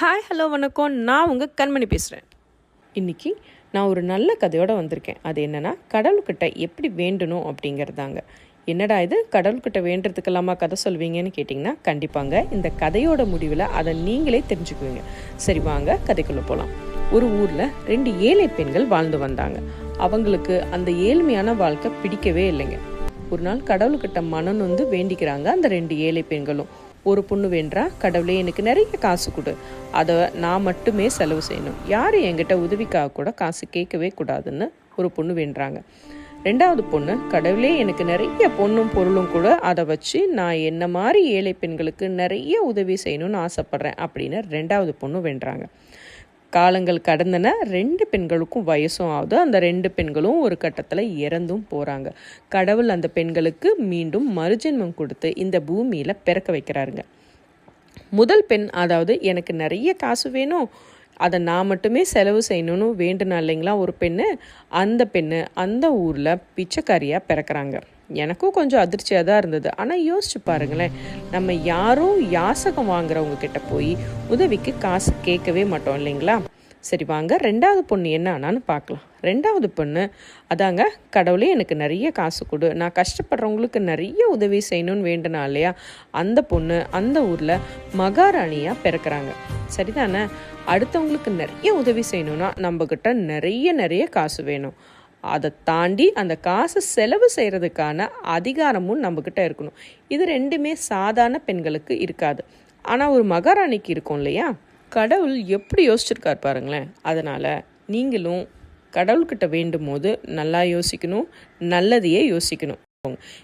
Hi hello வணக்கம். நான் உங்கள் கண்மணி பேசுகிறேன் இன்றைக்கி நான் ஒரு நல்ல கதையோடு வந்திருக்கேன். அது என்னென்னா கடவுள்கிட்ட எப்படி வேண்டணும் அப்படிங்கிறதாங்க. என்னடா இது? கடவுள்கிட்ட வேண்டுறதுக்கெல்லாமா கதை சொல்வீங்கன்னு கேட்டிங்கன்னா கண்டிப்பாங்க. இந்த கதையோட முடிவில் அதை நீங்களே தெரிஞ்சுக்குவீங்க. சரி வாங்க கதைக்குள்ளே போகலாம் ஒரு ஊரில் ரெண்டு ஏழை பெண்கள் வாழ்ந்து வந்தாங்க. அவங்களுக்கு அந்த ஏழ்மையான வாழ்க்கை பிடிக்கவே இல்லைங்க. ஒரு நாள் கடவுள்கிட்ட மனம் வந்து வேண்டிக்கிறாங்க அந்த ரெண்டு ஏழை பெண்களும். ஒரு பொண்ணு வேண்டா கடவுளே எனக்கு நிறைய காசு கொடு. அதை நான் மட்டுமே செலவு செய்யணும். யாரும் என்கிட்ட உதவிக்காக கூட காசு கேட்கவே கூடாதுன்னு ஒரு பொண்ணு வேண்டுறாங்க. ரெண்டாவது பொண்ணு கடவுளே எனக்கு நிறைய பொண்ணும் பொருளும் கூட அதை வச்சு நான் என்ன மாதிரி ஏழை பெண்களுக்கு நிறைய உதவி செய்யணும்னு ஆசைப்பட்றேன் அப்படின்னு ரெண்டாவது பொண்ணு வேண்டுறாங்க. காலங்கள் கடந்தன ரெண்டு பெண்களுக்கும் வயசும் ஆகுது. அந்த ரெண்டு பெண்களும் ஒரு கட்டத்தில் இறந்தும் போகிறாங்க கடவுள் அந்த பெண்களுக்கு மீண்டும் மறுஜென்மம் கொடுத்து இந்த பூமியில் பிறக்க வைக்கிறாருங்க. முதல் பெண் அதாவது எனக்கு நிறைய காசு வேணும் அதை நான் மட்டுமே செலவு செய்யணும்னு வேண்டுனா இல்லைங்களா ஒரு பெண்ணு அந்த பெண்ணு அந்த ஊரில் பிச்சைக்காரியாக பிறக்கிறாங்க. எனக்கும் கொஞ்சம் அதிர்ச்சியாக தான் இருந்தது. ஆனால் யோசிச்சு பாருங்களேன். நம்ம யாரும் யாசகம் வாங்குறவங்க கிட்ட போய் உதவிக்கு காசு கேட்கவே மாட்டோம் இல்லைங்களா? சரி வாங்க. ரெண்டாவது பொண்ணு என்ன ஆனான்னு பார்க்கலாம். ரெண்டாவது பொண்ணு அதாங்க கடவுளே எனக்கு நிறைய காசு கொடு. நான் கஷ்டப்படுறவங்களுக்கு நிறைய உதவி செய்யணும்னு வேண்டனா இல்லையா? அந்த பொண்ணு அந்த ஊரில் மகாராணியாக பிறக்கிறாங்க. சரிதானே? அடுத்தவங்களுக்கு நிறைய உதவி செய்யணும்னா நம்மக்கிட்ட நிறைய நிறைய காசு வேணும். அதை தாண்டி அந்த காசை செலவு செய்கிறதுக்கான அதிகாரமும் நம்மக்கிட்ட இருக்கணும். இது ரெண்டுமே சாதாரண பெண்களுக்கு இருக்காது. ஆனால் ஒரு மகாராணிக்கு இருக்கும் இல்லையா? கடவுள் எப்படி யோசிச்சிருக்கார் பாருங்களேன். அதனால் நீங்களும் கடவுள்கிட்ட வேண்டும் போது நல்லா யோசிக்கணும் நல்லதையே யோசிக்கணும்.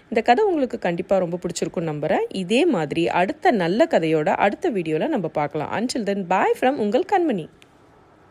இந்த கதை உங்களுக்கு கண்டிப்பாக ரொம்ப பிடிச்சிருக்கும் நம்புகிறேன் இதே மாதிரி அடுத்த நல்ல கதையோட அடுத்த வீடியோவில் நம்ம பார்க்கலாம். அன்டில் தென் பாய் ஃப்ரம் உங்கள் கண்மணி.